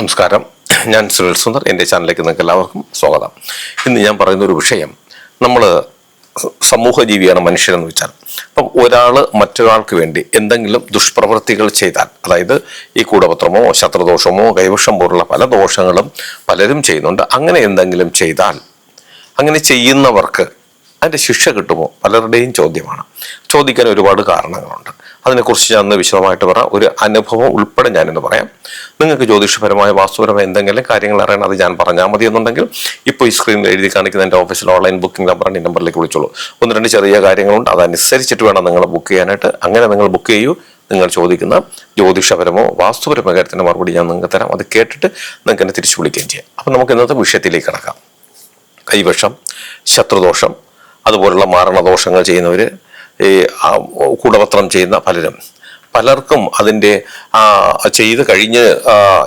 നമസ്കാരം. ഞാൻ സുനിൽ സുന്ദർ. എന്റെ ചാനലിലേക്ക് നിങ്ങൾക്ക് എല്ലാവർക്കും സ്വാഗതം. ഇന്ന് ഞാൻ പറയുന്ന ഒരു വിഷയം നമ്മൾ സമൂഹ ജീവിയാണ് മനുഷ്യരെന്ന് വെച്ചാൽ അപ്പം ഒരാൾ മറ്റൊരാൾക്ക് വേണ്ടി എന്തെങ്കിലും ദുഷ്പ്രവൃത്തികൾ ചെയ്താൽ അതായത് ഈ കൂടപത്രമോ ശത്രുദോഷമോ കൈവശം പോലുള്ള പല ദോഷങ്ങളും പലരും ചെയ്യുന്നുണ്ട്. അങ്ങനെ എന്തെങ്കിലും ചെയ്താൽ അങ്ങനെ ചെയ്യുന്നവർക്ക് അതിന്റെ ശിക്ഷ കിട്ടുമോ? പലരുടെയും ചോദ്യമാണ്. ചോദിക്കാൻ ഒരുപാട് കാരണങ്ങളുണ്ട്. അതിനെക്കുറിച്ച് ഞാൻ വിശദമായിട്ട് പറയാം. ഒരു അനുഭവം ഉൾപ്പെടെ ഞാനിന്ന് പറയാം. നിങ്ങൾക്ക് ജ്യോതിഷപരമായ വാസ്തുപരമായ എന്തെങ്കിലും കാര്യങ്ങൾ അറിയണം അത് ഞാൻ പറഞ്ഞാൽ മതി എന്നുണ്ടെങ്കിൽ ഇപ്പോൾ ഈ സ്ക്രീനിൽ എഴുതി കാണിക്കുന്ന എന്റെ ഓഫീസിൽ ഓൺലൈൻ ബുക്കിംഗ് നമ്പറാണ് ഈ നമ്പറിലേക്ക് വിളിച്ചോളൂ. ഒന്ന് രണ്ട് ചെറിയ കാര്യങ്ങളുണ്ട്. അതനുസരിച്ചിട്ട് വേണം നിങ്ങൾ ബുക്ക് ചെയ്യാനായിട്ട്. അങ്ങനെ നിങ്ങൾ ബുക്ക് ചെയ്യൂ. നിങ്ങൾ ചോദിക്കുന്ന ജ്യോതിഷപരമോ വാസ്തുപരമോ കാര്യത്തിന്റെ മറുപടി ഞാൻ നിങ്ങൾക്ക് തരാം. അത് കേട്ടിട്ട് നിങ്ങൾക്ക് എന്നെ തിരിച്ചു വിളിക്കുകയും ചെയ്യാം. അപ്പം നമുക്ക് ഇന്നത്തെ വിഷയത്തിലേക്ക് കിടക്കാം. കൈവശം ശത്രുദോഷം അതുപോലുള്ള മാരണദോഷങ്ങൾ ചെയ്യുന്നവർ കൂടപത്രം ചെയ്യുന്ന പലരും. പലർക്കും അതിന്റെ ചെയ്ത് കഴിഞ്ഞ്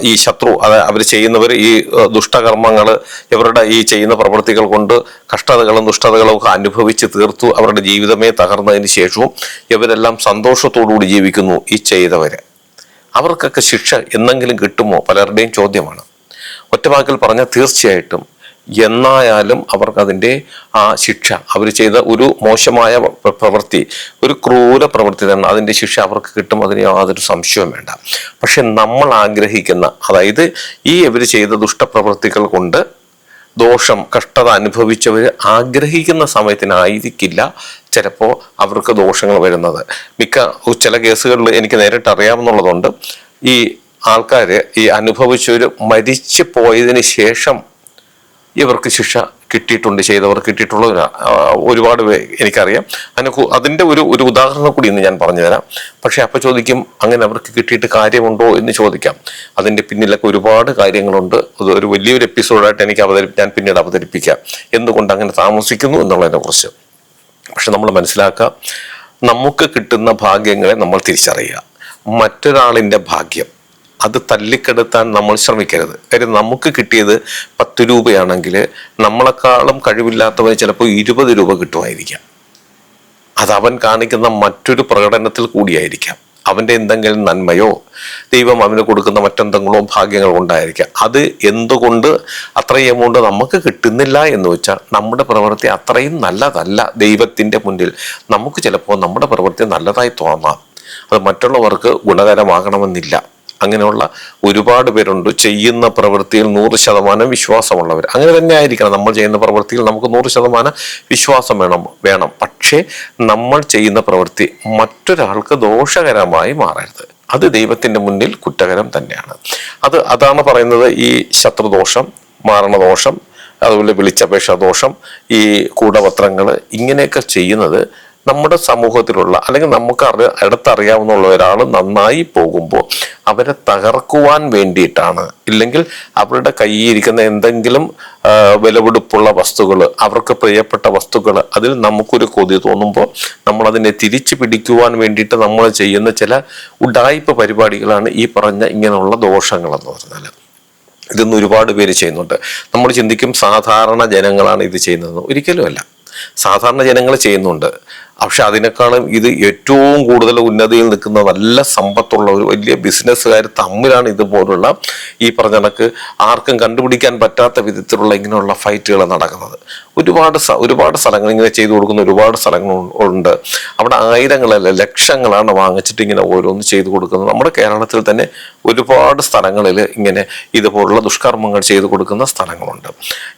ഈ ശത്രു അത് അവർ ചെയ്യുന്നവർ ഈ ദുഷ്ടകർമ്മങ്ങൾ ഇവരുടെ ഈ ചെയ്യുന്ന പ്രവൃത്തികൾ കൊണ്ട് കഷ്ടതകളും ദുഷ്ടതകളും ഒക്കെ അനുഭവിച്ച് തീർത്തു അവരുടെ ജീവിതമേ തകർന്നതിന് ശേഷവും ഇവരെല്ലാം സന്തോഷത്തോടുകൂടി ജീവിക്കുന്നു ഈ ചെയ്തവർ അവർക്കൊക്കെ ശിക്ഷ എന്നെങ്കിലും കിട്ടുമോ? പലരുടെയും ചോദ്യമാണ്. ഒറ്റവാക്കിൽ പറഞ്ഞാൽ തീർച്ചയായിട്ടും എന്നായാലും അവർക്ക് അതിന്റെ ആ ശിക്ഷ അവർ ചെയ്ത ഒരു മോശമായ പ്ര- പ്രവൃത്തി ഒരു ക്രൂര പ്രവൃത്തി തന്നെ അതിന്റെ ശിക്ഷ അവർക്ക് കിട്ടും അതിന് യാതൊരു സംശയവും വേണ്ട. പക്ഷെ നമ്മൾ ആഗ്രഹിക്കുന്ന അതായത് ഈ ഇവർ ചെയ്ത ദുഷ്ടപ്രവൃത്തികൾ കൊണ്ട് ദോഷം കഷ്ടത അനുഭവിച്ചവർ ആഗ്രഹിക്കുന്ന സമയത്തിനായിരിക്കില്ല ചിലപ്പോൾ അവർക്ക് ദോഷങ്ങൾ വരുന്നത്. മിക്ക ചില കേസുകളിൽ എനിക്ക് നേരിട്ട് അറിയാമെന്നുള്ളതുകൊണ്ട് ഈ ആൾക്കാർ ഈ അനുഭവിച്ചവർ മരിച്ചു പോയതിന് ശേഷം ഇവർക്ക് ശിക്ഷ കിട്ടിയിട്ടുണ്ട് ചെയ്തവർ കിട്ടിയിട്ടുള്ള ഒരുപാട് എനിക്കറിയാം. അതിന് അതിന്റെ ഒരു ഒരു ഉദാഹരണം കൂടി ഇന്ന് ഞാൻ പറഞ്ഞു തരാം. പക്ഷെ അപ്പോൾ ചോദിക്കും അങ്ങനെ അവർക്ക് കിട്ടിയിട്ട് കാര്യമുണ്ടോ? എന്ന് ചോദിക്കാം. അതിന്റെ പിന്നിലൊക്കെ ഒരുപാട് കാര്യങ്ങളുണ്ട്. അത് ഒരു വലിയൊരു എപ്പിസോഡായിട്ട് എനിക്ക് അവതരി ഞാൻ പിന്നീട് അവതരിപ്പിക്കാം. എന്തുകൊണ്ട് അങ്ങനെ താമസിക്കുന്നു എന്നുള്ളതിനെ കുറിച്ച്. പക്ഷെ നമ്മൾ മനസ്സിലാക്കുക നമുക്ക് കിട്ടുന്ന ഭാഗ്യങ്ങളെ നമ്മൾ തിരിച്ചറിയുക. മറ്റൊരാളിന്റെ ഭാഗ്യം. അത് തല്ലിക്കെടുത്താൻ നമ്മൾ ശ്രമിക്കരുത്. കാര്യം നമുക്ക് കിട്ടിയത് പത്ത് രൂപയാണെങ്കിൽ നമ്മളെക്കാളും കഴിവില്ലാത്തവന് ചിലപ്പോൾ ഇരുപത് രൂപ കിട്ടുമായിരിക്കാം. അത് അവൻ കാണിക്കുന്ന മറ്റൊരു പ്രകടനത്തിൽ കൂടിയായിരിക്കാം. അവന്റെ എന്തെങ്കിലും നന്മയോ ദൈവം അവന് കൊടുക്കുന്ന മറ്റെന്തെങ്കിലും ഭാഗ്യങ്ങൾ ഉണ്ടായിരിക്കാം. അത് എന്തുകൊണ്ട് അത്രയും എമൗണ്ട് നമുക്ക് കിട്ടുന്നില്ല എന്ന് വെച്ചാൽ നമ്മുടെ പ്രവൃത്തി അത്രയും നല്ലതല്ല. ദൈവത്തിന്റെ മുന്നിൽ നമുക്ക് ചിലപ്പോൾ നമ്മുടെ പ്രവൃത്തി നല്ലതായി തോന്നാം. അത് മറ്റുള്ളവർക്ക് ഗുണകരമാകണമെന്നില്ല. അങ്ങനെയുള്ള ഒരുപാട് പേരുണ്ട്. ചെയ്യുന്ന പ്രവൃത്തിയിൽ നൂറ് ശതമാനം വിശ്വാസമുള്ളവർ അങ്ങനെ തന്നെ ആയിരിക്കണം നമ്മൾ ചെയ്യുന്ന പ്രവൃത്തിയിൽ നമുക്ക് നൂറ് ശതമാനം വിശ്വാസം വേണം വേണം. പക്ഷേ നമ്മൾ ചെയ്യുന്ന പ്രവൃത്തി മറ്റൊരാൾക്ക് ദോഷകരമായി മാറരുത്. അത് ദൈവത്തിന്റെ മുന്നിൽ കുറ്റകരം തന്നെയാണ്. അത് അതാണ് പറയുന്നത് ഈ ശത്രുദോഷം മാരണദോഷം അതുപോലെ വിളിച്ചപേക്ഷ ദോഷം ഈ കൂടപത്രങ്ങൾ ഇങ്ങനെയൊക്കെ ചെയ്യുന്നത് നമ്മുടെ സമൂഹത്തിലുള്ള അല്ലെങ്കിൽ നമുക്ക് അറി അടുത്തറിയാവുന്ന ഒരാൾ നന്നായി പോകുമ്പോൾ അവരെ തകർക്കുവാൻ വേണ്ടിയിട്ടാണ്. ഇല്ലെങ്കിൽ അവരുടെ കയ്യിൽ ഇരിക്കുന്ന എന്തെങ്കിലും വിലപിടിപ്പുള്ള വസ്തുക്കൾ അവർക്ക് പ്രിയപ്പെട്ട വസ്തുക്കൾ അതിൽ നമുക്കൊരു കൊതി തോന്നുമ്പോൾ നമ്മൾ അതിനെ തിരിച്ചു പിടിക്കുവാൻ വേണ്ടിയിട്ട് നമ്മൾ ചെയ്യുന്ന ചില ഉഡായ്പ പരിപാടികളാണ് ഈ പറഞ്ഞ ഇങ്ങനെയുള്ള ദോഷങ്ങൾ എന്ന് പറഞ്ഞാൽ ഇതൊന്നും ഒരുപാട് പേര് ചെയ്യുന്നുണ്ട്. നമ്മൾ ചിന്തിക്കും സാധാരണ ജനങ്ങളാണ് ഇത് ചെയ്യുന്നത് ഒരിക്കലുമല്ല. സാധാരണ ജനങ്ങൾ ചെയ്യുന്നുണ്ട്. പക്ഷെ അതിനേക്കാളും ഇത് ഏറ്റവും കൂടുതൽ ഉന്നതിയിൽ നിൽക്കുന്ന നല്ല സമ്പത്തുള്ള ഒരു വലിയ ബിസിനസ്സുകാർ തമ്മിലാണ് ഇതുപോലുള്ള ഈ പറഞ്ഞ കണക്ക് ആർക്കും കണ്ടുപിടിക്കാൻ പറ്റാത്ത വിധത്തിലുള്ള ഇങ്ങനെയുള്ള ഫൈറ്റുകൾ നടക്കുന്നത്. ഒരുപാട് ഒരുപാട് സ്ഥലങ്ങൾ ഇങ്ങനെ ചെയ്തു കൊടുക്കുന്ന ഒരുപാട് സ്ഥലങ്ങൾ ഉണ്ട്. അവിടെ ആയിരങ്ങളല്ല ലക്ഷങ്ങളാണ് വാങ്ങിച്ചിട്ട് ഇങ്ങനെ ഓരോന്ന് ചെയ്തു കൊടുക്കുന്നത്. നമ്മുടെ കേരളത്തിൽ തന്നെ ഒരുപാട് സ്ഥലങ്ങളിൽ ഇങ്ങനെ ഇതുപോലുള്ള ദുഷ്കർമ്മങ്ങൾ ചെയ്തു കൊടുക്കുന്ന സ്ഥലങ്ങളുണ്ട്.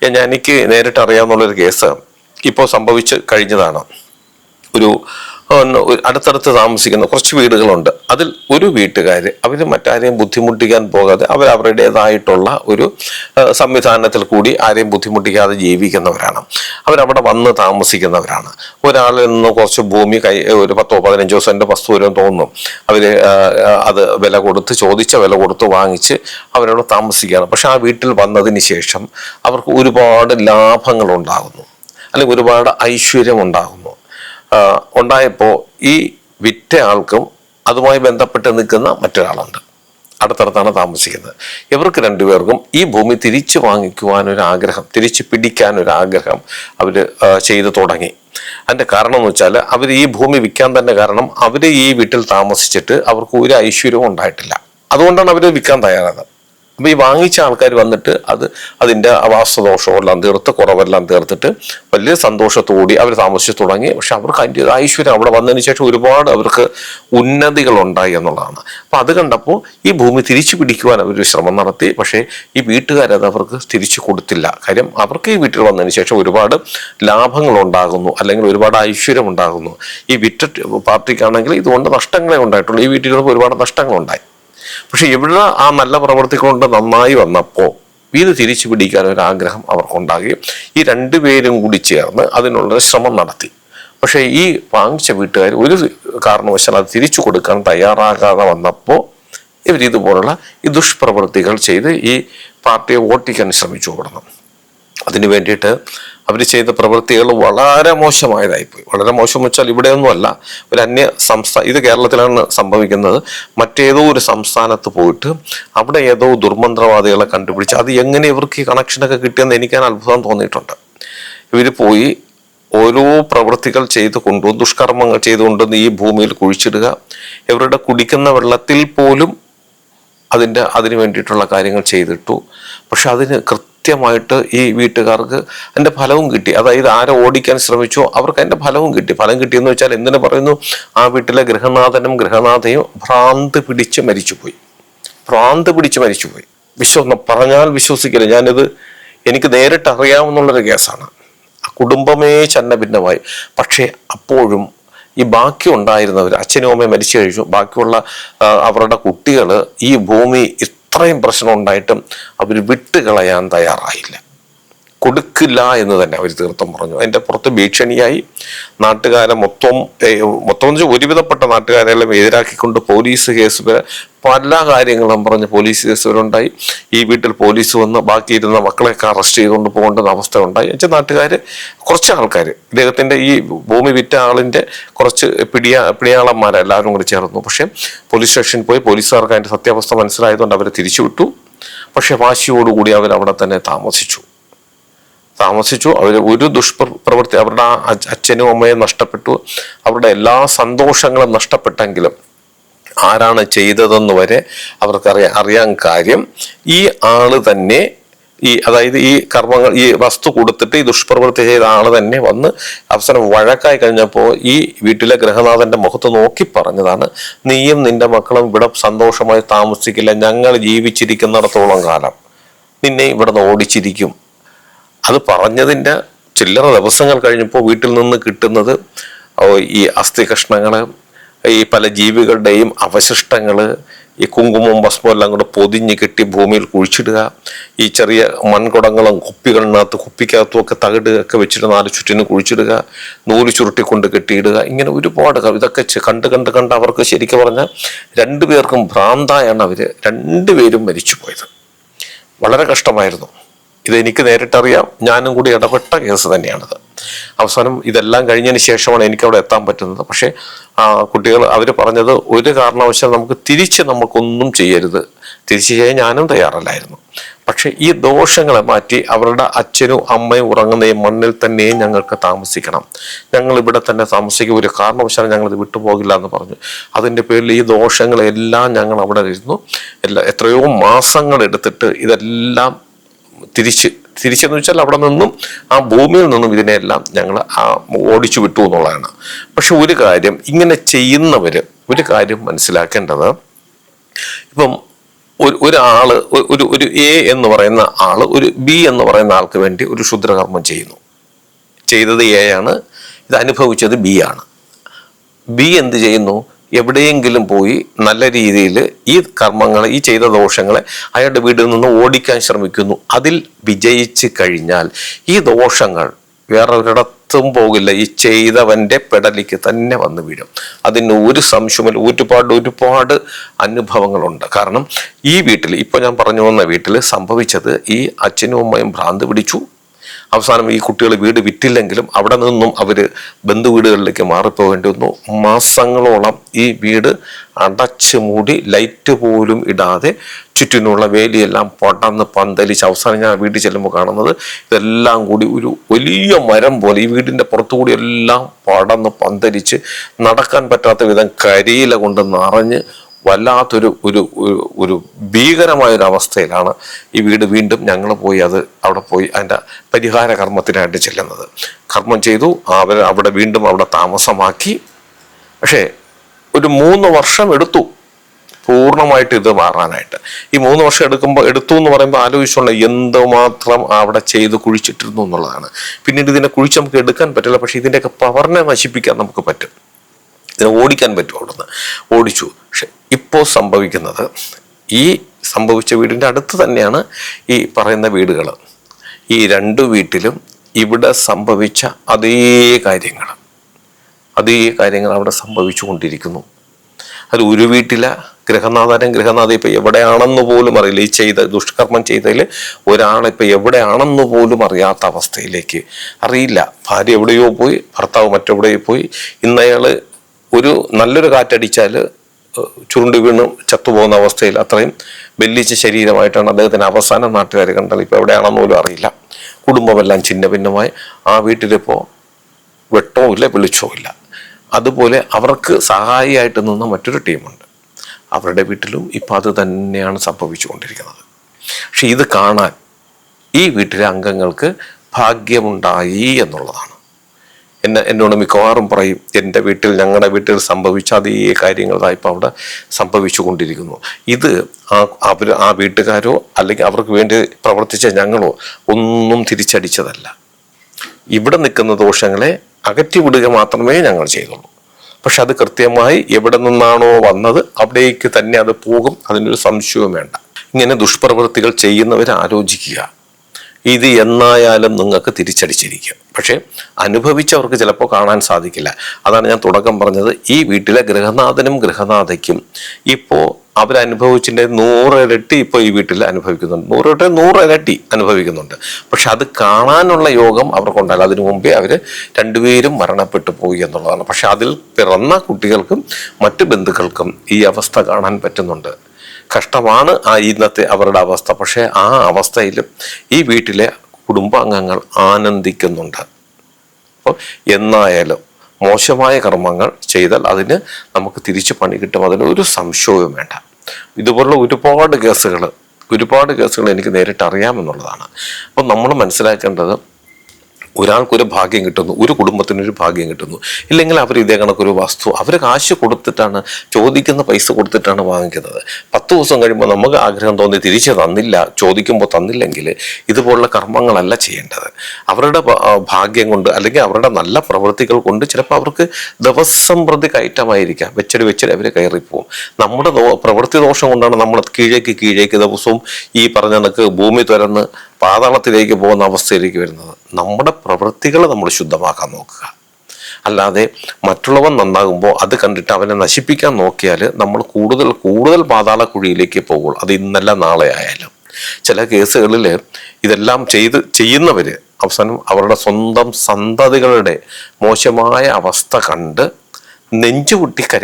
ഞാൻ എനിക്ക് നേരിട്ട് ഒരു കേസ് ഇപ്പോൾ സംഭവിച്ച് കഴിഞ്ഞതാണ്. ഒരു അടുത്തടുത്ത് താമസിക്കുന്ന കുറച്ച് വീടുകളുണ്ട്. അതിൽ ഒരു വീട്ടുകാർ അവർ മറ്റാരെയും ബുദ്ധിമുട്ടിക്കാൻ പോകാതെ അവർ അവരുടേതായിട്ടുള്ള ഒരു സംവിധാനത്തിൽ കൂടി ആരെയും ബുദ്ധിമുട്ടിക്കാതെ ജീവിക്കുന്നവരാണ്. അവരവിടെ വന്ന് താമസിക്കുന്നവരാണ്. ഒരാളിൽ നിന്ന് കുറച്ച് ഭൂമി കൈ ഒരു പത്തോ പതിനഞ്ചോ സെന്റ് വസ്തു വരും തോന്നും. അവർ അത് വില കൊടുത്ത് ചോദിച്ച വില കൊടുത്ത് വാങ്ങിച്ച് അവരവിടെ താമസിക്കുകയാണ്. പക്ഷെ ആ വീട്ടിൽ വന്നതിന് ശേഷം അവർക്ക് ഒരുപാട് ലാഭങ്ങൾ ഉണ്ടാകുന്നു അല്ലെങ്കിൽ ഒരുപാട് ഐശ്വര്യം ഉണ്ടാകുന്നു. ഉണ്ടായപ്പോൾ ഈ വിറ്റ ആൾക്കും അതുമായി ബന്ധപ്പെട്ട് നിൽക്കുന്ന മറ്റൊരാളുണ്ട്. അടുത്തടുത്താണ് താമസിക്കുന്നത്. ഇവർക്ക് രണ്ടുപേർക്കും ഈ ഭൂമി തിരിച്ചു വാങ്ങിക്കുവാനൊരാഗ്രഹം തിരിച്ചു ആഗ്രഹം അവർ ചെയ്തു തുടങ്ങി. അതിന്റെ കാരണം എന്ന് വെച്ചാൽ അവർ ഈ ഭൂമി വിൽക്കാൻ തന്നെ കാരണം അവർ ഈ വീട്ടിൽ താമസിച്ചിട്ട് അവർക്ക് ഒരു ഐശ്വര്യവും ഉണ്ടായിട്ടില്ല. അതുകൊണ്ടാണ് അവർ വിൽക്കാൻ തയ്യാറായത്. അപ്പൊ ഈ വാങ്ങിച്ച ആൾക്കാർ വന്നിട്ട് അത് അതിന്റെ അവാസദോഷമെല്ലാം തീർത്ത് കുറവെല്ലാം തീർത്തിട്ട് വലിയ സന്തോഷത്തോടി അവർ താമസിച്ചു തുടങ്ങി. പക്ഷെ അവർക്ക് അതിന്റെ ഐശ്വര്യം അവിടെ വന്നതിന് ശേഷം ഒരുപാട് അവർക്ക് ഉന്നതികൾ ഉണ്ടായി എന്നുള്ളതാണ്. അപ്പൊ അത് കണ്ടപ്പോൾ ഈ ഭൂമി തിരിച്ചു പിടിക്കുവാൻ അവർ ശ്രമം നടത്തി. പക്ഷേ ഈ വീട്ടുകാരത് അവർക്ക് തിരിച്ചു കൊടുത്തില്ല. കാര്യം അവർക്ക് ഈ വീട്ടിൽ വന്നതിന് ശേഷം ഒരുപാട് ലാഭങ്ങൾ ഉണ്ടാകുന്നു അല്ലെങ്കിൽ ഒരുപാട് ഐശ്വര്യം ഉണ്ടാകുന്നു ഈ വിറ്റ പാർട്ടിക്കാണെങ്കിൽ ഇതുകൊണ്ട് നഷ്ടങ്ങളെ ഉണ്ടായിട്ടുള്ളൂ. ഈ വീട്ടിൽ ഒരുപാട് നഷ്ടങ്ങളുണ്ടായി. പക്ഷെ ഇവിടെ ആ നല്ല പ്രവൃത്തി കൊണ്ട് നന്നായി വന്നപ്പോൾ ഇത് തിരിച്ചു പിടിക്കാൻ ഒരു ആഗ്രഹം അവർക്കുണ്ടാകുകയും ഈ രണ്ടുപേരും കൂടി ചേർന്ന് അതിനുള്ള ശ്രമം നടത്തി. പക്ഷേ ഈ വാങ്ങിച്ച വീട്ടുകാർ ഒരു കാരണവശാൽ അത് തിരിച്ചു കൊടുക്കാൻ തയ്യാറാകാതെ വന്നപ്പോൾ ഇവർ ഇതുപോലുള്ള ഈ ദുഷ്പ്രവൃത്തികൾ ചെയ്ത് ഈ പാർട്ടിയെ വോട്ടിക്കാൻ ശ്രമിച്ചു കൊടുക്കണം അതിനു വേണ്ടിയിട്ട് അവർ ചെയ്ത പ്രവൃത്തികൾ വളരെ മോശമായതായിപ്പോയി. വളരെ മോശം വെച്ചാൽ ഇവിടെയൊന്നുമല്ല. ഒരു അന്യ സംസ്ഥാന ഇത് കേരളത്തിലാണ് സംഭവിക്കുന്നത്. മറ്റേതോ ഒരു സംസ്ഥാനത്ത് പോയിട്ട് അവിടെ ഏതോ ദുർമന്ത്രവാദികളെ കണ്ടുപിടിച്ച് അത് എങ്ങനെ ഇവർക്ക് ഈ കണക്ഷനൊക്കെ കിട്ടിയെന്ന് എനിക്ക് അത്ഭുതം തോന്നിയിട്ടുണ്ട്. ഇവർ പോയി ഓരോ പ്രവൃത്തികൾ ചെയ്ത് കൊണ്ടുവന്ന് ദുഷ്കർമ്മങ്ങൾ ചെയ്തുകൊണ്ടുവന്ന് ഈ ഭൂമിയിൽ കുഴിച്ചിടുക. ഇവരുടെ കുടിക്കുന്ന വെള്ളത്തിൽ പോലും അതിന്റെ അതിന് വേണ്ടിയിട്ടുള്ള കാര്യങ്ങൾ ചെയ്തിട്ടു. പക്ഷെ അതിന് കൃത്യമായിട്ട് ഈ വീട്ടുകാർക്ക് അതിന്റെ ഫലവും കിട്ടി. അതായത് ആരെ ഓടിക്കാൻ ശ്രമിച്ചോ അവർക്ക് അതിന്റെ ഫലവും കിട്ടി. ഫലം കിട്ടിയെന്ന് വെച്ചാൽ എന്തിനു പറയുന്നു? ആ വീട്ടിലെ ഗൃഹനാഥനും ഗൃഹനാഥയും ഭ്രാന്ത് പിടിച്ച് മരിച്ചുപോയി. ഭ്രാന്ത് പിടിച്ച് മരിച്ചുപോയി. വിശ്വസം പറഞ്ഞാൽ വിശ്വസിക്കില്ല. ഞാനിത് എനിക്ക് നേരിട്ട് അറിയാമെന്നുള്ളൊരു കേസാണ്. കുടുംബമേ ചന്ന ഭിന്നമായി പക്ഷേ അപ്പോഴും ഈ ബാക്കി ഉണ്ടായിരുന്നവർ അച്ഛനും അമ്മയും മരിച്ചു കഴിഞ്ഞു. ബാക്കിയുള്ള അവരുടെ കുട്ടികൾ ഈ ഭൂമി ഇത്രയും പ്രശ്നം ഉണ്ടായിട്ടും അവർ വിട്ടുകളയാൻ തയ്യാറായില്ല. കൊടുക്കില്ല എന്ന് തന്നെ അവർ തീർത്ഥം പറഞ്ഞു. അതിന്റെ പുറത്ത് ഭീഷണിയായി നാട്ടുകാരെ മൊത്തം മൊത്തം എന്ന് വെച്ചാൽ ഒരുവിധപ്പെട്ട നാട്ടുകാരെല്ലാം എതിരാക്കിക്കൊണ്ട് പോലീസ് കേസ് പല കാര്യങ്ങളും പറഞ്ഞ് പോലീസ് കേസ് വരെ ഉണ്ടായി. ഈ വീട്ടിൽ പോലീസ് വന്ന് ബാക്കിയിരുന്ന മക്കളെയൊക്കെ അറസ്റ്റ് ചെയ്തുകൊണ്ട് പോകേണ്ടുന്ന അവസ്ഥ ഉണ്ടായി. എന്നുവെച്ചാൽ നാട്ടുകാർ കുറച്ച് ആൾക്കാർ ഇദ്ദേഹത്തിന്റെ ഈ ഭൂമി വിറ്റ ആളിന്റെ കുറച്ച് പിടിയാ പിടിയാളന്മാരെല്ലാവരും കൂടി ചേർന്നു. പക്ഷേ പോലീസ് സ്റ്റേഷനിൽ പോയി പോലീസുകാർക്ക് അതിന്റെ സത്യാവസ്ഥ മനസ്സിലായതുകൊണ്ട് അവരെ തിരിച്ചുവിട്ടു. പക്ഷെ വാശിയോടുകൂടി അവർ അവിടെ തന്നെ താമസിച്ചു. താമസിച്ചു. അവർ ഒരു ദുഷ്പ്രവൃത്തി അവരുടെ ആ അച്ഛ- അച്ഛനും അമ്മയും നഷ്ടപ്പെട്ടു. അവരുടെ എല്ലാ സന്തോഷങ്ങളും നഷ്ടപ്പെട്ടെങ്കിലും ആരാണ് ചെയ്തതെന്ന് വരെ അവർക്കറിയാം അറിയാൻ കാര്യം ഈ ആൾ തന്നെ ഈ അതായത് ഈ കർമ്മങ്ങൾ ഈ വസ്തു കൊടുത്തിട്ട് ഈ ദുഷ്പ്രവൃത്തി ചെയ്ത ആൾ തന്നെ വന്ന് അവസരം വഴക്കായി കഴിഞ്ഞപ്പോൾ ഈ വീട്ടിലെ ഗ്രഹനാഥന്റെ മുഖത്ത് നോക്കി പറഞ്ഞതാണ് നീയും നിന്റെ മക്കളും ഇവിടെ സന്തോഷമായി താമസിക്കില്ല. ഞങ്ങൾ ജീവിച്ചിരിക്കുന്നിടത്തോളം കാലം നിന്നെ ഇവിടെ നിന്ന് ഓടിച്ചിരിക്കും. അത് പറഞ്ഞതിന്റെ ചില്ലറ ദിവസങ്ങൾ കഴിഞ്ഞപ്പോൾ വീട്ടിൽ നിന്ന് കിട്ടുന്നത് ഈ അസ്ഥി കഷ്ണങ്ങൾ ഈ പല ജീവികളുടെയും അവശിഷ്ടങ്ങൾ ഈ കുങ്കുമം ഭസ്മവും എല്ലാം കൂടെ പൊതിഞ്ഞ് കെട്ടി ഭൂമിയിൽ കുഴിച്ചിടുക ഈ ചെറിയ മൺകുടങ്ങളും കുപ്പികളിനകത്ത് കുപ്പിക്കകത്തും ഒക്കെ തകിട് ഒക്കെ വെച്ചിട്ട് നാല് ചുറ്റിന് കുഴിച്ചിടുക നൂൽ ചുരുട്ടിക്കൊണ്ട് കെട്ടിയിടുക ഇങ്ങനെ ഒരുപാട് ഇതൊക്കെ കണ്ട് കണ്ട് കണ്ട് അവർക്ക് ശരിക്കും പറഞ്ഞാൽ രണ്ടുപേർക്കും ഭ്രാന്തായാണ് അവർ രണ്ടുപേരും മരിച്ചു പോയത് വളരെ കഷ്ടമായിരുന്നു. ഇത് എനിക്ക് നേരിട്ടറിയാം. ഞാനും കൂടി ഇടപെട്ട കേസ് തന്നെയാണിത്. അവസാനം ഇതെല്ലാം കഴിഞ്ഞതിന് ശേഷമാണ് എനിക്ക് അവിടെ എത്താൻ പറ്റുന്നത്. പക്ഷേ കുട്ടികൾ അവർ പറഞ്ഞത് ഒരു കാരണവശാൽ നമുക്ക് തിരിച്ച് നമുക്കൊന്നും ചെയ്യരുത്. തിരിച്ച് ചെയ്യാൻ ഞാനും തയ്യാറല്ലായിരുന്നു. പക്ഷെ ഈ ദോഷങ്ങളെ മാറ്റി അവരുടെ അച്ഛനും അമ്മയും ഉറങ്ങുന്ന ഈ മണ്ണിൽ തന്നെയും ഞങ്ങൾക്ക് താമസിക്കണം. ഞങ്ങൾ ഇവിടെ തന്നെ താമസിക്കും. ഒരു കാരണവശാലും ഞങ്ങൾ ഇത് വിട്ടുപോകില്ല എന്ന് പറഞ്ഞു. അതിന്റെ പേരിൽ ഈ ദോഷങ്ങളെല്ലാം ഞങ്ങൾ അവിടെ ഇരുന്നു. എല്ലാ എത്രയോ മാസങ്ങൾ എടുത്തിട്ട് ഇതെല്ലാം തിരിച്ച് തിരിച്ചെന്ന് വെച്ചാൽ അവിടെ നിന്നും ആ ഭൂമിയിൽ നിന്നും ഇതിനെല്ലാം ഞങ്ങൾ ആ ഓടിച്ചു വിട്ടു എന്നുള്ളതാണ്. പക്ഷെ ഒരു കാര്യം ഇങ്ങനെ ചെയ്യുന്നവർ ഒരു കാര്യം മനസ്സിലാക്കേണ്ടത്. ഇപ്പം ഒരു ഒരാൾ ഒരു ഒരു എ എന്ന് പറയുന്ന ആൾ ഒരു ബി എന്ന് പറയുന്ന ആൾക്ക് വേണ്ടി ഒരു ക്ഷുദ്രകർമ്മം ചെയ്യുന്നു. ചെയ്തത് എ ആണ് ഇത് അനുഭവിച്ചത് ബി ആണ്. ബി എന്ത് ചെയ്യുന്നു? എവിടെയെങ്കിലും പോയി നല്ല രീതിയിൽ ഈ കർമ്മങ്ങളെ ഈ ചെയ്ത ദോഷങ്ങളെ അയാളുടെ വീട്ടിൽ നിന്ന് ഓടിക്കാൻ ശ്രമിക്കുന്നു. അതിൽ വിജയിച്ച് കഴിഞ്ഞാൽ ഈ ദോഷങ്ങൾ വേറെ ഒരിടത്തും പോകില്ല. ഈ ചെയ്തവന്റെ പെടലിക്ക് തന്നെ വന്ന് വീഴും. അതിന് ഒരു സംശയമില്ല ഒരുപാട് ഒരുപാട് അനുഭവങ്ങളുണ്ട്. കാരണം ഈ വീട്ടിൽ ഇപ്പോൾ ഞാൻ പറഞ്ഞു വന്ന വീട്ടിൽ സംഭവിച്ചത് ഈ അച്ഛനും അമ്മയും ഭ്രാന്ത് പിടിച്ചു. അവസാനം ഈ കുട്ടികൾ വീട് വിറ്റില്ലെങ്കിലും അവിടെ നിന്നും അവർ ബന്ധു വീടുകളിലേക്ക് മാറിപ്പോകേണ്ടി വന്നു. മാസങ്ങളോളം ഈ വീട് അടച്ചു മൂടി ലൈറ്റ് പോലും ഇടാതെ ചുറ്റിനുള്ള വേലിയെല്ലാം പൊടന്ന് പന്തലിച്ച് അവസാനം ഞാൻ വീട്ടിൽ ചെല്ലുമ്പോൾ കാണുന്നത് ഇതെല്ലാം കൂടി ഒരു വലിയ മരം പോലെ ഈ വീടിന്റെ പുറത്തുകൂടി എല്ലാം പടന്ന് പന്തലിച്ച് നടക്കാൻ പറ്റാത്ത വിധം കരിയില കൊണ്ട് നിറഞ്ഞ് വല്ലാത്തൊരു ഒരു ഒരു- ഭീകരമായ ഒരു അവസ്ഥയിലാണ് ഈ വീട് വീണ്ടും ഞങ്ങൾ പോയി അത് അവിടെ പോയി അതിന്റെ പരിഹാര കർമ്മത്തിനായിട്ട് ചെല്ലുന്നത്. കർമ്മം ചെയ്തു അവർ അവിടെ വീണ്ടും അവിടെ താമസമാക്കി. പക്ഷേ ഒരു മൂന്ന് വർഷം എടുത്തു. പൂർണമായിട്ട് ഇത് മാറാനായിട്ട്. ഈ മൂന്ന് വർഷം എടുക്കുമ്പോൾ എടുത്തു എന്ന് പറയുമ്പോൾ ആലോചിച്ചുള്ള എന്തുമാത്രം അവിടെ ചെയ്ത് കുഴിച്ചിട്ടിരുന്നു എന്നുള്ളതാണ്. പിന്നീട് ഇതിനെ കുഴിച്ച് നമുക്ക് എടുക്കാൻ പറ്റില്ല പക്ഷേ ഇതിന്റെയൊക്കെ പവറിനെ നശിപ്പിക്കാൻ നമുക്ക് പറ്റും. ഇതിനെ ഓടിക്കാൻ പറ്റും അവിടുന്ന്. ഓടിച്ചു. ഇപ്പോൾ സംഭവിക്കുന്നത്. ഈ സംഭവിച്ച വീടിന്റെ അടുത്ത് തന്നെയാണ് ഈ പറയുന്ന വീടുകൾ ഈ രണ്ട് വീട്ടിലും ഇവിടെ സംഭവിച്ച അതേ കാര്യങ്ങൾ അതേ കാര്യങ്ങൾ അവിടെ സംഭവിച്ചു കൊണ്ടിരിക്കുന്നു. അത് ഒരു വീട്ടിലെ ഗൃഹനാഥനും ഗൃഹനാഥ ഇപ്പം എവിടെയാണെന്ന് പോലും അറിയില്ല. ഈ ചെയ്ത ദുഷ്കർമ്മം ചെയ്തതിൽ ഒരാളിപ്പോൾ എവിടെയാണെന്ന് പോലും അറിയാത്ത അവസ്ഥയിലേക്ക്. അറിയില്ല. ഭാര്യ എവിടെയോ പോയി ഭർത്താവ് മറ്റെവിടെയോ പോയി. ഇന്നയാൾ ഒരു നല്ലൊരു കാറ്റടിച്ചാൽ ചുരുണ്ട് വീണ് ചത്തുപോകുന്ന അവസ്ഥയിൽ അത്രയും വെല്ലിച്ച ശരീരമായിട്ടാണ് അദ്ദേഹത്തിന് അവസാനം നാട്ടുകാർ കണ്ടത്. ഇപ്പോൾ എവിടെയാണെന്ന് പോലും അറിയില്ല. കുടുംബമെല്ലാം ഛിന്ന ഭിന്നമായി ആ വീട്ടിലിപ്പോൾ വെട്ടവും ഇല്ല വിളിച്ചോ ഇല്ല. അതുപോലെ അവർക്ക് സഹായിയായിട്ട് നിന്ന മറ്റൊരു ടീമുണ്ട്. അവരുടെ വീട്ടിലും ഇപ്പം അത് തന്നെയാണ് സംഭവിച്ചുകൊണ്ടിരിക്കുന്നത്. പക്ഷെ ഇത് കാണാൻ ഈ വീട്ടിലെ അംഗങ്ങൾക്ക് ഭാഗ്യമുണ്ടായി എന്നുള്ളതാണ്. എന്നെ എന്നോട് മിക്കവാറും പറയും എന്റെ വീട്ടിൽ ഞങ്ങളുടെ വീട്ടിൽ സംഭവിച്ച അതേ കാര്യങ്ങൾ ഇപ്പോൾ ഇപ്പം അവിടെ സംഭവിച്ചു കൊണ്ടിരിക്കുന്നു ഇത് ആ അവർ ആ വീട്ടുകാരോ അല്ലെങ്കിൽ അവർക്ക് വേണ്ടി പ്രവർത്തിച്ച ഞങ്ങളോ ഒന്നും തിരിച്ചടിച്ചതല്ല. ഇവിടെ നിൽക്കുന്ന ദോഷങ്ങളെ അകറ്റി വിടുക മാത്രമേ ഞങ്ങൾ ചെയ്തുള്ളൂ. പക്ഷെ അത് കൃത്യമായി എവിടെ നിന്നാണോ വന്നത് അവിടേക്ക് തന്നെ അത് പോകും അതിനൊരു സംശയവും വേണ്ട. ഇങ്ങനെ ദുഷ്പ്രവൃത്തികൾ ചെയ്യുന്നവർ ആലോചിക്കുക. ഇത് എന്നായാലും നിങ്ങൾക്ക് തിരിച്ചടിച്ചിരിക്കും. പക്ഷേ അനുഭവിച്ചവർക്ക് ചിലപ്പോൾ കാണാൻ സാധിക്കില്ല. അതാണ് ഞാൻ തുടക്കം പറഞ്ഞത്. ഈ വീട്ടിലെ ഗൃഹനാഥനും ഗൃഹനാഥയ്ക്കും ഇപ്പോൾ അവരനുഭവിച്ചിന്റെ നൂറിരട്ടി ഇപ്പോൾ ഈ വീട്ടിൽ അനുഭവിക്കുന്നുണ്ട്. നൂറിരട്ടി നൂറിരട്ടി അനുഭവിക്കുന്നുണ്ട്. പക്ഷെ അത് കാണാനുള്ള യോഗം അവർക്കുണ്ടല്ല അതിനു മുമ്പേ അവർ രണ്ടുപേരും മരണപ്പെട്ടു പോയി എന്നുള്ളതാണ്. പക്ഷെ അതിൽ പിറന്ന കുട്ടികൾക്കും മറ്റു ബന്ധുക്കൾക്കും ഈ അവസ്ഥ കാണാൻ പറ്റുന്നുണ്ട്. കഷ്ടമാണ് ആ ഇന്നത്തെ അവരുടെ അവസ്ഥ. പക്ഷേ ആ അവസ്ഥയിലും ഈ വീട്ടിലെ കുടുംബാംഗങ്ങൾ ആനന്ദിക്കുന്നുണ്ട്. അപ്പോൾ എന്നായാലും മോശമായ കർമ്മങ്ങൾ ചെയ്താൽ അതിന് നമുക്ക് തിരിച്ചു പണി കിട്ടും. അതിന് ഒരു സംശയവും വേണ്ട. ഇതുപോലുള്ള ഒരുപാട് കേസുകൾ ഒരുപാട് കേസുകൾ എനിക്ക് നേരിട്ട് അറിയാമെന്നുള്ളതാണ് അപ്പോൾ നമ്മൾ മനസ്സിലാക്കേണ്ടത് ഒരാൾക്കൊരു ഭാഗ്യം കിട്ടുന്നു ഒരു കുടുംബത്തിനൊരു ഭാഗ്യം കിട്ടുന്നു. ഇല്ലെങ്കിൽ അവർ ഇതേ കണക്കൊരു വസ്തു അവർ കാശ് കൊടുത്തിട്ടാണ് ചോദിക്കുന്ന പൈസ കൊടുത്തിട്ടാണ് വാങ്ങിക്കുന്നത്. പത്ത് ദിവസം കഴിയുമ്പോൾ നമുക്ക് ആഗ്രഹം തോന്നി തിരിച്ച് തന്നില്ല ചോദിക്കുമ്പോൾ തന്നില്ലെങ്കിൽ ഇതുപോലുള്ള കർമ്മങ്ങളല്ല ചെയ്യേണ്ടത്. അവരുടെ ഭാഗ്യം കൊണ്ട് അല്ലെങ്കിൽ അവരുടെ നല്ല പ്രവൃത്തികൾ കൊണ്ട് ചിലപ്പോൾ അവർക്ക് ദിവസം പ്രതി കയറ്റമായിരിക്കാം. വെച്ചടി വെച്ചടി അവർ കയറിപ്പോവും. നമ്മുടെ പ്രവൃത്തി ദോഷം കൊണ്ടാണ് നമ്മൾ കീഴേക്ക് കീഴേക്ക് ദിവസവും ഈ പറഞ്ഞ കണക്ക് ഭൂമി തുരന്ന് പാതാളത്തിലേക്ക് പോകുന്ന അവസ്ഥയിലേക്ക് വരുന്നത് നമ്മുടെ പ്രവൃത്തികൾ നമ്മൾ ശുദ്ധമാക്കാൻ നോക്കുക. അല്ലാതെ മറ്റുള്ളവൻ നന്നാകുമ്പോൾ അത് കണ്ടിട്ട് അവനെ നശിപ്പിക്കാൻ നോക്കിയാൽ നമ്മൾ കൂടുതൽ കൂടുതൽ പാതാള കുഴിയിലേക്ക് പോകുള്ളൂ അത് ഇന്നല്ല നാളെ ആയാലും. ചില കേസുകളിൽ ഇതെല്ലാം ചെയ്ത് ചെയ്യുന്നവർ അവസാനം അവരുടെ സ്വന്തം സന്തതികളുടെ മോശമായ അവസ്ഥ കണ്ട് നെഞ്ചുപൊട്ടി കര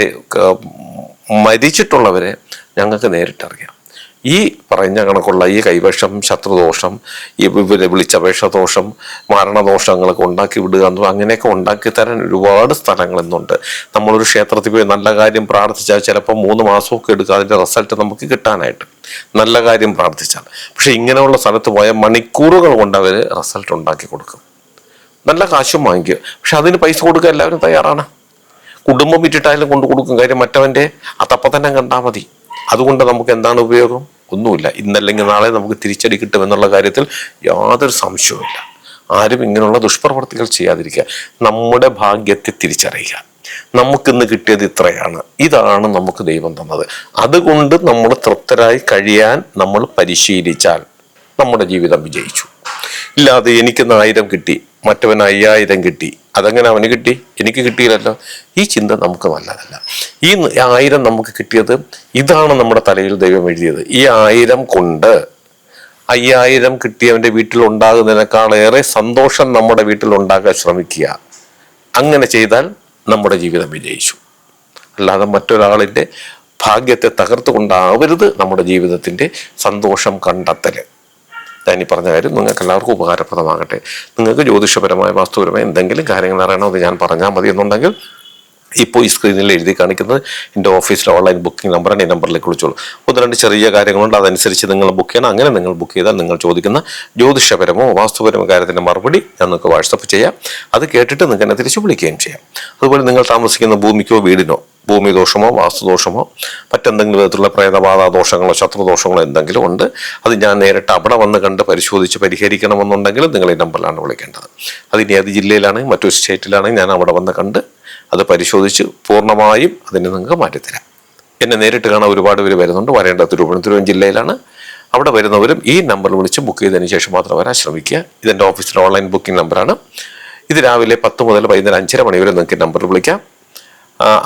മരിച്ചിട്ടുള്ളവരെ ഞങ്ങൾക്ക് നേരിട്ടറിയാം. ഈ പറഞ്ഞ കണക്കുള്ള ഈ കൈവശം ശത്രുദോഷം ഈ വിളിച്ചപേക്ഷ ദോഷം മരണദോഷങ്ങളൊക്കെ ഉണ്ടാക്കി വിടുക എന്ന് അങ്ങനെയൊക്കെ ഉണ്ടാക്കി തരാൻ ഒരുപാട് സ്ഥലങ്ങൾ ഇന്നുണ്ട്. നമ്മളൊരു ക്ഷേത്രത്തിൽ പോയി നല്ല കാര്യം പ്രാർത്ഥിച്ചാൽ ചിലപ്പോൾ മൂന്ന് മാസമൊക്കെ എടുക്കുക അതിന്റെ റിസൾട്ട് നമുക്ക് കിട്ടാനായിട്ട് നല്ല കാര്യം പ്രാർത്ഥിച്ചാൽ. പക്ഷെ ഇങ്ങനെയുള്ള സ്ഥലത്ത് പോയാൽ മണിക്കൂറുകൾ കൊണ്ട് അവർ റിസൾട്ട് ഉണ്ടാക്കി കൊടുക്കും. നല്ല കാശും വാങ്ങിക്കുക. പക്ഷെ അതിന് പൈസ കൊടുക്കാൻ എല്ലാവരും തയ്യാറാണ്. കുടുംബം വിറ്റിട്ടായാലും കൊണ്ടു കൊടുക്കും കാര്യം മറ്റവന്റെ അതപ്പം തന്നെ കണ്ടാൽ മതി. അതുകൊണ്ട് നമുക്ക് എന്താണ് ഉപയോഗം? ഒന്നുമില്ല. ഇന്നല്ലെങ്കിൽ നാളെ നമുക്ക് തിരിച്ചടി കിട്ടും എന്നുള്ള കാര്യത്തിൽ യാതൊരു സംശയവുമില്ല ആരും ഇങ്ങനെയുള്ള ദുഷ്പ്രവർത്തികൾ ചെയ്യാതിരിക്കുക. നമ്മുടെ ഭാഗ്യത്തെ തിരിച്ചറിയുക. നമുക്കിന്ന് കിട്ടിയത് ഇത്രയാണ്. ഇതാണ് നമുക്ക് ദൈവം തന്നത്. അതുകൊണ്ട് നമ്മൾ തൃപ്തരായി കഴിയാൻ നമ്മൾ പരിശീലിച്ചാൽ നമ്മുടെ ജീവിതം വിജയിച്ചു. ഇല്ലാതെ എനിക്ക് ആയിരം കിട്ടി മറ്റവൻ അയ്യായിരം കിട്ടി. അതെങ്ങനെ അവന് കിട്ടി? എനിക്ക് കിട്ടിയില്ലല്ലോ. ഈ ചിന്ത നമുക്ക് നല്ലതല്ല. ഈ ആയിരം നമുക്ക് കിട്ടിയത് ഇതാണ് നമ്മുടെ തലയിൽ ദൈവം എഴുതിയത്. ഈ ആയിരം കൊണ്ട് അയ്യായിരം കിട്ടിയവന്റെ വീട്ടിൽ ഉണ്ടാകുന്നതിനേക്കാളേറെ സന്തോഷം നമ്മുടെ വീട്ടിൽ ഉണ്ടാക്കാൻ ശ്രമിക്കുക. അങ്ങനെ ചെയ്താൽ നമ്മുടെ ജീവിതം വിജയിച്ചു. അല്ലാതെ മറ്റൊരാളിന്റെ ഭാഗ്യത്തെ തകർത്തുകൊണ്ടാവരുത് നമ്മുടെ ജീവിതത്തിന്റെ സന്തോഷം കണ്ടെത്തൽ. ഞാൻ ഈ പറഞ്ഞ കാര്യം നിങ്ങൾക്ക് എല്ലാവർക്കും ഉപകാരപ്രദമാകട്ടെ. നിങ്ങൾക്ക് ജ്യോതിഷപരമായ വാസ്തുപരമായ എന്തെങ്കിലും കാര്യങ്ങൾ അറിയണമെന്ന് ഞാൻ പറഞ്ഞാൽ മതി എന്നുണ്ടെങ്കിൽ ഇപ്പോൾ ഈ സ്ക്രീനിൽ എഴുതി കാണിക്കുന്നത് എന്റെ ഓഫീസിലെ ഓൺലൈൻ ബുക്കിംഗ് നമ്പറാണ് ഈ നമ്പറിലേക്ക് വിളിച്ചോളൂ. ഒന്ന് രണ്ട് ചെറിയ കാര്യങ്ങളുണ്ട്. അതനുസരിച്ച് നിങ്ങൾ ബുക്ക് ചെയ്യണം. അങ്ങനെ നിങ്ങൾ ബുക്ക് ചെയ്താൽ നിങ്ങൾ ചോദിക്കുന്ന ജ്യോതിഷപരമോ വാസ്തുപരമോ കാര്യത്തിന്റെ മറുപടി ഞാൻ നിങ്ങൾക്ക് വാട്സപ്പ് ചെയ്യാം. അത് കേട്ടിട്ട് നിങ്ങൾക്ക് എന്നെ തിരിച്ച് വിളിക്കുകയും ചെയ്യാം. അതുപോലെ നിങ്ങൾ താമസിക്കുന്ന ഭൂമിക്കോ വീടിനോ ഭൂമി ദോഷമോ വാസ്തുദോഷമോ മറ്റെന്തെങ്കിലും വിധത്തിലുള്ള പ്രേതബാധ ദോഷങ്ങളോ ശത്രുദോഷങ്ങളോ എന്തെങ്കിലും ഉണ്ട് അത് ഞാൻ നേരിട്ട് അവിടെ വന്ന് കണ്ട് പരിശോധിച്ച് പരിഹരിക്കണമെന്നുണ്ടെങ്കിൽ നിങ്ങൾ ഈ നമ്പറിലാണ് വിളിക്കേണ്ടത്. അത് ഇനി ഏത് ജില്ലയിലാണെങ്കിൽ മറ്റൊരു സ്റ്റേറ്റിലാണെങ്കിൽ ഞാൻ അവിടെ വന്ന് കണ്ട് അത് പരിശോധിച്ച് പൂർണമായും അതിനെ നിങ്ങൾക്ക് മാറ്റിത്തരാം. എന്നെ നേരിട്ട് കാണാൻ ഒരുപാട് പേര് വരുന്നുണ്ട്. വരേണ്ട തിരുവനന്തപുരം ജില്ലയിലാണ്. അവിടെ വരുന്നവരും ഈ നമ്പർ വിളിച്ച് ബുക്ക് ചെയ്തതിന് ശേഷം മാത്രം വരാൻ ശ്രമിക്കുക ഇതെന്റെ ഓഫീസിലെ ഓൺലൈൻ ബുക്കിംഗ് നമ്പറാണ് ഇത് രാവിലെ പത്ത് മുതൽ വൈകുന്നേരം അഞ്ചര മണി വരെ നിങ്ങൾക്ക് നമ്പറിൽ വിളിക്കാം.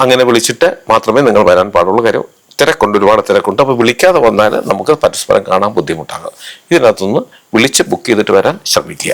അങ്ങനെ വിളിച്ചിട്ട് മാത്രമേ നിങ്ങൾ വരാൻ പാടുള്ളൂ. കാര്യം തിരക്കുണ്ട് ഒരുപാട് തിരക്കുണ്ട്. അപ്പോൾ വിളിക്കാതെ വന്നാൽ നമുക്ക് പരസ്പരം കാണാൻ ബുദ്ധിമുട്ടാകും ഇതിനകത്തുനിന്ന് വിളിച്ച് ബുക്ക് ചെയ്തിട്ട് വരാൻ ശ്രമിക്കുക.